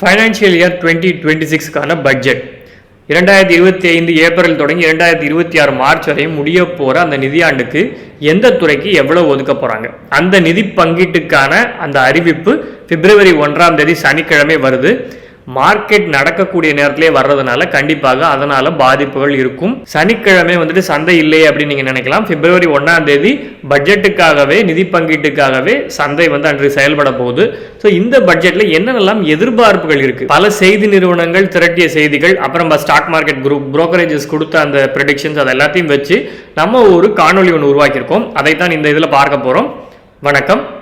Financial year twenty twenty சிக்ஸ்க்கான budget இரண்டாயிரத்தி இருபத்தி ஐந்து ஏப்ரல் தொடங்கி இரண்டாயிரத்தி இருபத்தி ஆறு மார்ச் வரையும் முடிய போகிற அந்த நிதியாண்டுக்கு எந்த துறைக்கு எவ்வளோ ஒதுக்க போகிறாங்க அந்த நிதி பங்கீட்டுக்கான அந்த அறிவிப்பு பிப்ரவரி ஒன்றாம் தேதி சனிக்கிழமை வருது. மார்க்கெட் நடக்கக்கூடிய நேரத்திலே வர்றதுனால கண்டிப்பாக அதனால பாதிப்புகள் இருக்கும். சனிக்கிழமை வந்துட்டு சந்தை இல்லை அப்படின்னு நீங்க நினைக்கலாம். பிப்ரவரி ஒன்னாம் தேதி பட்ஜெட்டுக்காகவே நிதி பங்கீட்டுக்காகவே சந்தை வந்து அன்று செயல்பட போகுது. ஸோ இந்த பட்ஜெட்ல என்னென்னலாம் எதிர்பார்ப்புகள் இருக்கு? பல செய்தி நிறுவனங்கள் திரட்டிய செய்திகள் அப்புறம் ஸ்டாக் மார்க்கெட் குரூப் புரோக்கரேஜஸ் கொடுத்த அந்த ப்ரெடிக்ஷன்ஸ் அது எல்லாத்தையும் வச்சு நம்ம ஒரு காணொலி ஒன்று உருவாக்கியிருக்கோம். அதைத்தான் இந்த இதில் பார்க்க போகிறோம் வணக்கம்.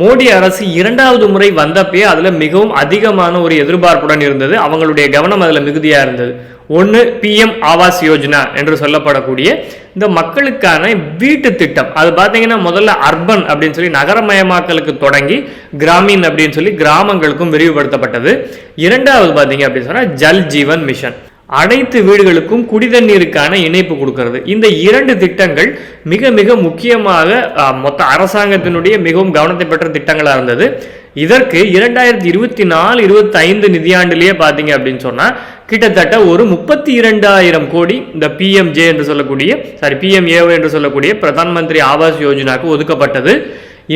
மோடி அரசு இரண்டாவது முறை வந்தப்பே அதில் மிகவும் அதிகமான ஒரு எதிர்பார்ப்புடன் இருந்தது. அவங்களுடைய கவனம் அதில் மிகுதியாக இருந்தது. ஒன்று பிஎம் ஆவாஸ் யோஜனா என்று சொல்லப்படக்கூடிய இந்த மக்களுக்கான வீட்டு திட்டம். அது பார்த்தீங்கன்னா முதல்ல அர்பன் அப்படின்னு சொல்லி நகரமயமாக்கலுக்கு தொடங்கி கிராமின் அப்படின்னு சொல்லி கிராமங்களுக்கும் விரிவுபடுத்தப்பட்டது. இரண்டாவது பார்த்தீங்க அப்படின்னு சொன்னால் ஜல் ஜீவன் மிஷன். அனைத்து வீடுகளுக்கும் குடிதண்ணீருக்கான இணைப்பு கொடுக்கறது. இந்த இரண்டு திட்டங்கள் மிக மிக முக்கியமாக மொத்த அரசாங்கத்தினுடைய மிகவும் கவனத்தை பெற்ற திட்டங்களாக இருந்தது. இதற்கு இரண்டாயிரத்தி இருபத்தி நாலு இருபத்தி ஐந்து நிதியாண்டிலேயே பார்த்தீங்க அப்படின்னு சொன்னால் கிட்டத்தட்ட ஒரு முப்பத்தி இரண்டாயிரம் கோடி இந்த பிஎம்ஜே என்று சொல்லக்கூடிய சாரி பிஎம்ஏ என்று சொல்லக்கூடிய பிரதான் மந்திரி ஆவாஸ் யோஜனாக்கு ஒதுக்கப்பட்டது.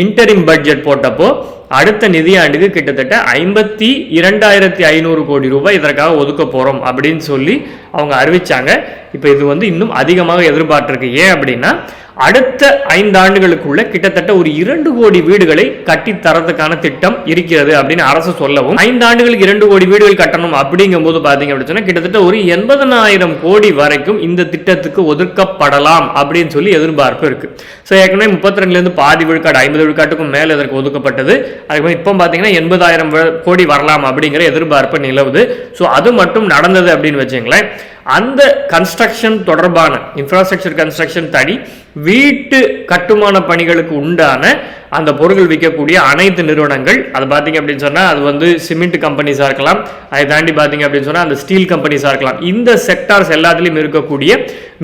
இன்டரிம் பட்ஜெட் போட்டப்போ அடுத்த நிதியாண்டுக்கு கிட்டத்தட்ட ஐம்பத்தி இரண்டாயிரத்தி ஐநூறு கோடி ரூபாய் இதற்காக ஒதுக்க போகிறோம் அப்படின்னு சொல்லி அவங்க அறிவிச்சாங்க. இப்போ இது வந்து இன்னும் அதிகமாக எதிர்பார்த்துருக்கு. ஏன் அப்படின்னா அடுத்த ஐந்தாண்டுகளுக்குள்ள கிட்டத்தட்ட ஒரு இரண்டு கோடி வீடுகளை கட்டி தரதுக்கான திட்டம் இருக்கிறது அப்படின்னு அரசு சொல்லவும் ஐந்து ஆண்டுகளுக்கு இரண்டு கோடி வீடுகள் கட்டணும் அப்படிங்கும் போது பாத்தீங்க அப்படின்னு சொன்னா கிட்டத்தட்ட ஒரு எண்பதனாயிரம் கோடி வரைக்கும் இந்த திட்டத்துக்கு ஒதுக்கப்படலாம் அப்படின்னு சொல்லி எதிர்பார்ப்பு இருக்கு. ஸோ ஏற்கனவே முப்பத்தி ரெண்டுல இருந்து பாதி விழுக்காடு ஐம்பது விழுக்காட்டுக்கும் மேல இதற்கு ஒதுக்கப்பட்டது. அதுக்கப்புறம் இப்போ பாத்தீங்கன்னா எண்பதாயிரம் கோடி வரலாம் அப்படிங்கிற எதிர்பார்ப்பு நிலவுது. ஸோ அது மட்டும் நடந்தது அப்படின்னு வச்சுங்களேன். அந்த கன்ஸ்ட்ரக்ஷன் தொடர்பான இன்ஃப்ராஸ்ட்ரக்சர் கன்ஸ்ட்ரக்ஷன் தனி வீட்டு கட்டுமான பணிகளுக்கு உண்டான அந்த பொருட்கள் விற்கக்கூடிய அனைத்து நிறுவனங்கள் அது பார்த்தீங்க அப்படின்னு சொன்னால் அது வந்து சிமெண்ட் கம்பெனிஸாக இருக்கலாம் அதை தாண்டி பார்த்தீங்க அப்படின்னு சொன்னால் அந்த ஸ்டீல் கம்பெனிஸாக இருக்கலாம். இந்த செக்டார்ஸ் எல்லாத்துலேயும் இருக்கக்கூடிய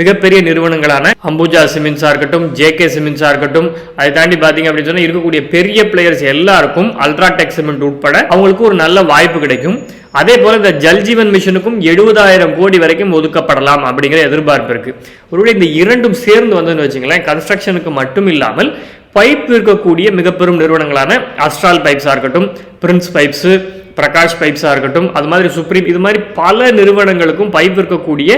மிகப்பெரிய நிறுவனங்களான அம்புஜா சிமெண்ட்ஸாக இருக்கட்டும் ஜேகே சிமெண்ட்ஸாக இருக்கட்டும் அதை தாண்டி பார்த்தீங்க அப்படின்னு சொன்னால் இருக்கக்கூடிய பெரிய பிளேயர்ஸ் எல்லாருக்கும் அல்ட்ராடெக் சிமெண்ட் உட்பட அவங்களுக்கு ஒரு நல்ல வாய்ப்பு கிடைக்கும். அதே போல் இந்த ஜல்ஜீவன் மிஷனுக்கும் எழுபதாயிரம் கோடி வரைக்கும் ஒதுக்கப்படலாம் அப்படிங்கிற எதிர்பார்ப்பு இருக்குது ஒருவேளை இந்த இரண்டும் சேர்ந்து வந்ததுன்னு வச்சுங்களேன் கன்ஸ்ட்ரக்ஷனுக்கு மட்டும் இல்லாமல் பைப் இருக்கக்கூடிய மிக பெரும் நிறுவனங்களான அஸ்ட்ரால் பைப்ஸாக இருக்கட்டும் பிரின்ஸ் பைப்ஸு பிரகாஷ் பைப்ஸாக இருக்கட்டும் அது மாதிரி சுப்ரீம் இது மாதிரி பல நிறுவனங்களுக்கும் பைப் இருக்கக்கூடிய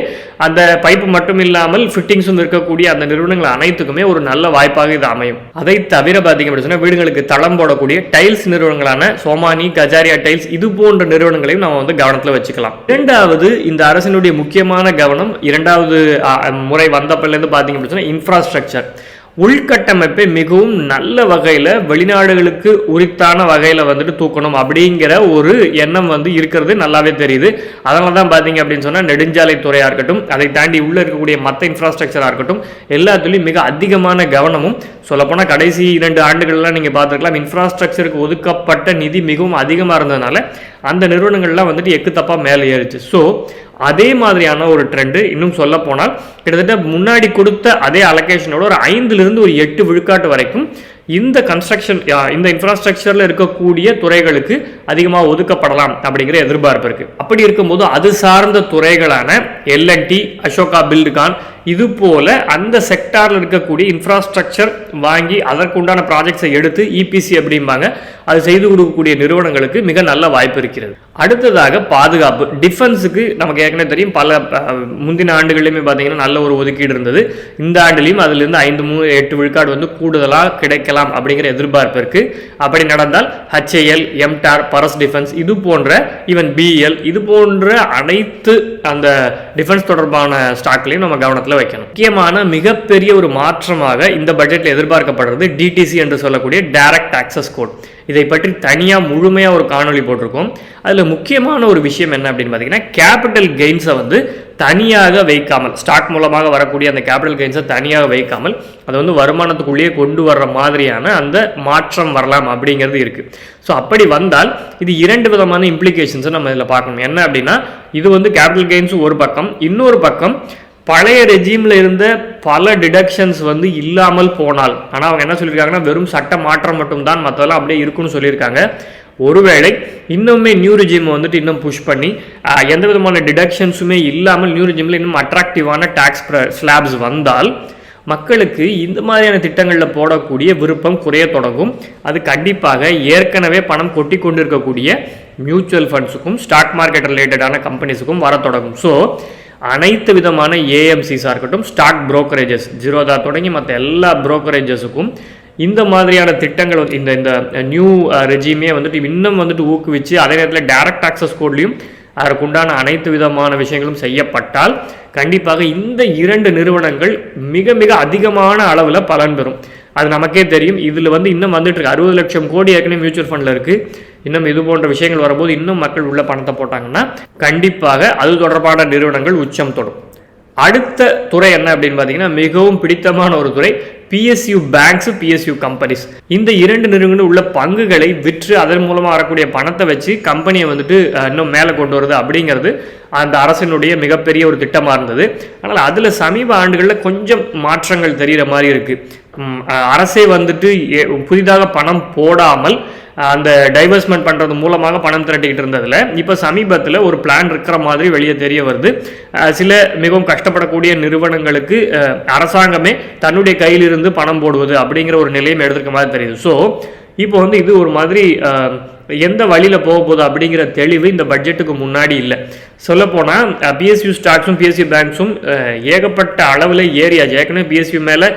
அந்த பைப் மட்டும் இல்லாமல் ஃபிட்டிங்ஸும் இருக்கக்கூடிய அந்த நிறுவனங்கள் அனைத்துக்குமே ஒரு நல்ல வாய்ப்பாக இது அமையும். அதை தவிர பார்த்தீங்க அப்படின்னா வீடுகளுக்கு தளம் போடக்கூடிய டைல்ஸ் நிறுவனங்களான சோமானி கஜாரியா டைல்ஸ் இது போன்ற நிறுவனங்களையும் நம்ம வந்து கவனத்தில் வச்சுக்கலாம். இரண்டாவது இந்த அரசினுடைய முக்கியமான கவனம் இரண்டாவது முறை வந்தப்பிலேருந்து பார்த்தீங்க அப்படின்னா இன்ஃப்ராஸ்ட்ரக்சர் உள்கட்டமைப்பை மிகவும் நல்ல வகையில் வெளிநாடுகளுக்கு உரித்தான வகையில் வந்துட்டு தூக்கணும் அப்படிங்கிற ஒரு எண்ணம் வந்து இருக்கிறது நல்லாவே தெரியுது. அதனால தான் பார்த்தீங்க அப்படின்னு சொன்னால் நெடுஞ்சாலை துறையாக இருக்கட்டும் அதை தாண்டி உள்ளே இருக்கக்கூடிய மற்ற இன்ஃப்ராஸ்ட்ரக்சராக இருக்கட்டும் எல்லாத்துலேயும் மிக அதிகமான கவனமும் சொல்லப்போனால் கடைசி இரண்டு ஆண்டுகள்லாம் நீங்கள் பார்த்துருக்கலாம் இன்ஃப்ராஸ்ட்ரக்சருக்கு ஒதுக்கப்பட்ட நிதி மிகவும் அதிகமாக இருந்ததுனால அந்த நிறுவனங்கள்லாம் வந்துட்டு எக்கு தப்பா மேலே ஏறிச்சு. ஸோ அதே மாதிரியான ஒரு ட்ரெண்டு இன்னும் சொல்ல போனால் கிட்டத்தட்ட முன்னாடி கொடுத்த அதே அலோகேஷனோட ஒரு ஐந்துலேருந்து ஒரு எட்டு விழுக்காட்டு வரைக்கும் இந்த கன்ஸ்ட்ரக்ஷன் இந்த இன்ஃப்ராஸ்ட்ரக்சரில் இருக்கக்கூடிய துறைகளுக்கு அதிகமாக ஒதுக்கப்படலாம் அப்படிங்கிற எதிர்பார்ப்பு இருக்குது அப்படி இருக்கும்போது அது சார்ந்த துறைகளான எல்என்டி அசோகா பில்டுகான் இது போல அந்த செக்டாரில் இருக்கக்கூடிய இன்ஃப்ராஸ்ட்ரக்சர் வாங்கி அதற்குண்டான ப்ராஜெக்ட்ஸை எடுத்து இபிசி அப்படிம்பாங்க. அது செய்து கொடுக்கக்கூடிய நிறுவனங்களுக்கு மிக நல்ல வாய்ப்பு இருக்கிறது. அடுத்ததாக பாதுகாப்பு. டிஃபென்ஸுக்கு நமக்கு ஏற்கனவே தெரியும். பல முந்தின ஆண்டுகள்லையுமே பார்த்தீங்கன்னா நல்ல ஒரு ஒதுக்கீடு இருந்தது. இந்த ஆண்டுலையும் அதுலேருந்து ஐந்து மூணு எட்டு விழுக்காடு வந்து கூடுதலாக கிடைக்கலாம் அப்படிங்கிற எதிர்பார்ப்பு இருக்கு. அப்படி நடந்தால் ஹச்ஏஎல் எம்டார் பரஸ் டிஃபென்ஸ் இது போன்ற ஈவன் பிஎல் இது போன்ற அனைத்து அந்த டிஃபென்ஸ் தொடர்பான ஸ்டாக்லையும் நம்ம கவனத்தில் வைக்கணும். முக்கியமான மிகப்பெரிய ஒரு மாற்றமாக இந்த பட்ஜெட்டில் எதிர்பார்க்கப்படுறது டிடிசி என்று சொல்லக்கூடிய டைரக்ட் ஆக்சஸ் கோட் இதை பற்றி தனியாக முழுமையாக ஒரு காணொளி போட்டிருக்கோம். அதில் முக்கியமான ஒரு விஷயம் என்ன அப்படின்னு பார்த்தீங்கன்னா கேபிட்டல் கெயின்ஸை வந்து தனியாக வைக்காமல் ஸ்டாக் மூலமாக வரக்கூடிய அந்த கேபிட்டல் கெயின்ஸை தனியாக வைக்காமல் அதை வந்து வருமானத்துக்குள்ளேயே கொண்டு வர்ற மாதிரியான அந்த மாற்றம் வரலாம் அப்படிங்கிறது இருக்குது ஸோ அப்படி வந்தால் இது இரண்டு விதமான இம்ப்ளிகேஷன்ஸை நம்ம இதில் பார்க்கணும். என்ன அப்படின்னா இது வந்து கேபிட்டல் கெயின்ஸ் ஒரு பக்கம் இன்னொரு பக்கம் பழைய ரெஜீமில் இருந்த பல டிடக்ஷன்ஸ் வந்து இல்லாமல் போனால். ஆனால் அவங்க என்ன சொல்லியிருக்காங்கன்னா வெறும் சட்ட மாற்றம் மட்டும்தான் மற்றதெல்லாம் அப்படியே இருக்குன்னு சொல்லியிருக்காங்க. ஒருவேளை இன்னுமே நியூ ரிஜிம் வந்துட்டு இன்னும் புஷ் பண்ணி எந்த விதமான டிடக்ஷன்ஸுமே இல்லாமல் நியூ ரிஜிமில் இன்னும் அட்ராக்டிவான டேக்ஸ் ஸ்லாப்ஸ் வந்தால் மக்களுக்கு இந்த மாதிரியான திட்டங்களில் போடக்கூடிய விருப்பம் குறைய தொடங்கும். அது கண்டிப்பாக ஏற்கனவே பணம் கொட்டி கொண்டிருக்கக்கூடிய மியூச்சுவல் ஃபண்ட்ஸுக்கும் ஸ்டாக் மார்க்கெட் ரிலேட்டடான கம்பெனிஸுக்கும் வர தொடங்கும். ஸோ அனைத்து விதமான ஏஎம்சிஸாக இருக்கட்டும் ஸ்டாக் புரோக்கரேஜஸ் ஜீரோதா தொடங்கி மற்ற எல்லா புரோக்கரேஜஸுக்கும் இந்த மாதிரியான திட்டங்கள் வந்து இந்த இந்த நியூ ரெஜிமே வந்துட்டு இன்னும் வந்துட்டு ஊக்குவிச்சு அதே நேரத்தில் டைரக்ட் ஆக்சஸ் கோட்லையும் அதற்குண்டான அனைத்து விதமான விஷயங்களும் செய்யப்பட்டால் கண்டிப்பாக இந்த இரண்டு நிறுவனங்கள் மிக மிக அதிகமான அளவில் பலன் பெறும். அது நமக்கே தெரியும். இதில் வந்து இன்னும் வந்துட்டு இருக்கு. அறுபது லட்சம் கோடி ஏற்கனவே மியூச்சுவல் ஃபண்டில் இருக்குது இன்னும் இது போன்ற விஷயங்கள் வரும்போது இன்னும் மக்கள் உள்ள பணத்தை போட்டாங்கன்னா கண்டிப்பாக அது தொடர்பான நிறுவனங்கள் உச்சம் தொடும். அடுத்த துறை என்ன அப்படின்னு பார்த்தீங்கன்னா மிகவும் பிடித்தமான ஒரு துறை பிஎஸ்யூ பேங்க்ஸ் பிஎஸ்யூ கம்பெனிஸ் இந்த இரண்டு நிறுவனங்களும் உள்ள பங்குகளை விற்று அதன் மூலமாக வரக்கூடிய பணத்தை வச்சு கம்பெனியை வந்துட்டு இன்னும் மேலே கொண்டு வருது அப்படிங்கிறது அந்த அரசினுடைய மிகப்பெரிய ஒரு திட்டமாக இருந்தது. ஆனால் அதில் சமீப ஆண்டுகளில் கொஞ்சம் மாற்றங்கள் தெரிகிற மாதிரி இருக்குது அரசே வந்துட்டு புதிதாக பணம் போடாமல் அந்த டைவர்ஸ்மெண்ட் பண்ணுறது மூலமாக பணம் திரட்டிக்கிட்டு இருந்ததில். இப்போ சமீபத்தில் ஒரு பிளான் இருக்கிற மாதிரி வெளியே தெரிய வருது. சில மிகவும் கஷ்டப்படக்கூடிய நிறுவனங்களுக்கு அரசாங்கமே தன்னுடைய கையிலிருந்து பணம் போடுவது அப்படிங்கிற ஒரு நிலையம் எடுத்திருக்க மாதிரி தெரியுது. ஸோ இப்போ வந்து இது ஒரு மாதிரி எந்த வழியில் போக போகுது அப்படிங்கிற தெளிவு இந்த பட்ஜெட்டுக்கு முன்னாடி இல்லை. சொல்லப்போனால் பிஎஸ்யூ ஸ்டாக்ஸும் பிஎஸ்சி பேங்க்ஸும் ஏகப்பட்ட அளவில் ஏரியாச்சு ஏற்கனவே பிஎஸ்யூ மேலே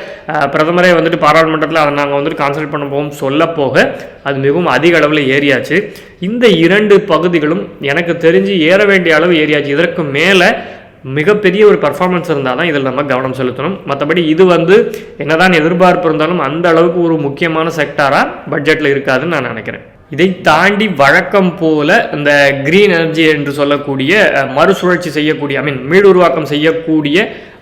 பிரதமரே வந்துட்டு பாராளுமன்றத்தில் அதை நாங்கள் வந்துட்டு கான்சல்ட் பண்ண போகும் சொல்ல போக அது மிகவும் அதிக அளவில் ஏரியாச்சு இந்த இரண்டு பகுதிகளும் எனக்கு தெரிஞ்சு ஏற வேண்டிய அளவு ஏரியாச்சு இதற்கு மேலே மிகப்பெரிய ஒரு பர்ஃபார்மன்ஸ் இருந்தால் தான் இதில் நம்ம கவனம் செலுத்தணும். மற்றபடி இது வந்து என்னதான் எதிர்பார்ப்பு இருந்தாலும் அந்த அளவுக்கு ஒரு முக்கியமான செக்டாராக பட்ஜெட்டில் இருக்காதுன்னு நான் நினைக்கிறேன். இதை தாண்டி வழக்கம் போல இந்த கிரீன் எனர்ஜி என்று சொல்லக்கூடிய மறுசுழற்சி செய்யக்கூடிய ஐ மீன் மீளுருவாக்கம் செய்யக்கூடிய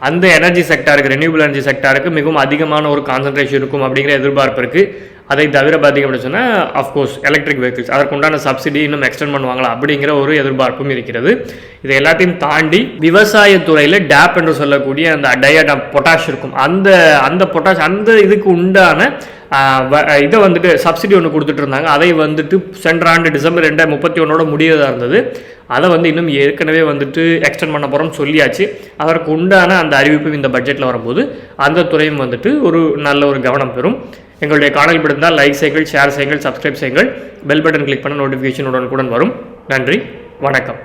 அந்த எனர்ஜி செக்டாருக்கு ரெனியூபிள் எனர்ஜி செக்டாருக்கு மிகவும் அதிகமான ஒரு கான்சன்ட்ரேஷன் இருக்கும் அப்படிங்கிற எதிர்பார்ப்பு இருக்குது அதை தவிர பார்த்திங்க அப்படின்னு சொன்னால் அஃப்கோர்ஸ் எலக்ட்ரிக் வெஹிக்கிள்ஸ் அதற்குண்டான சப்சிடி இன்னும் எக்ஸ்டெண்ட் பண்ணுவாங்களா அப்படிங்கிற ஒரு எதிர்பார்ப்பும் இருக்கிறது. இதை எல்லாத்தையும் தாண்டி விவசாயத்துறையில் டேப் என்று சொல்லக்கூடிய அந்த டயட் பொட்டாஷ் இருக்கும். அந்த அந்த பொட்டாஷ் அந்த இதுக்கு உண்டான வ- இதை வந்துட்டு சப்சிடி ஒன்று கொடுத்துட்டு இருந்தாங்க. அதை வந்துட்டு சென்ற ஆண்டு டிசம்பர் ரெண்டாயிரத்தி முப்பத்தி ஒன்றோட முடியதாக இருந்தது. அதை வந்து இன்னும் ஏற்கனவே வந்துட்டு எக்ஸ்டெண்ட் பண்ண போகிறோம்னு சொல்லியாச்சு. அதற்கு உண்டான அந்த அறிவிப்பும் இந்த பட்ஜெட்டில் வரும்போது அந்த துறையும் வந்துட்டு ஒரு நல்ல ஒரு கவனம் பெறும். எங்களுடைய காணல் பிடித்தால் லைக் செய்யுங்கள் ஷேர் செய்யுங்கள் சப்ஸ்கிரைப் செய்யுங்கள். பெல் பட்டன் கிளிக் பண்ண நோட்டிஃபிகேஷன் உடனுக்குடன் வரும். நன்றி வணக்கம்.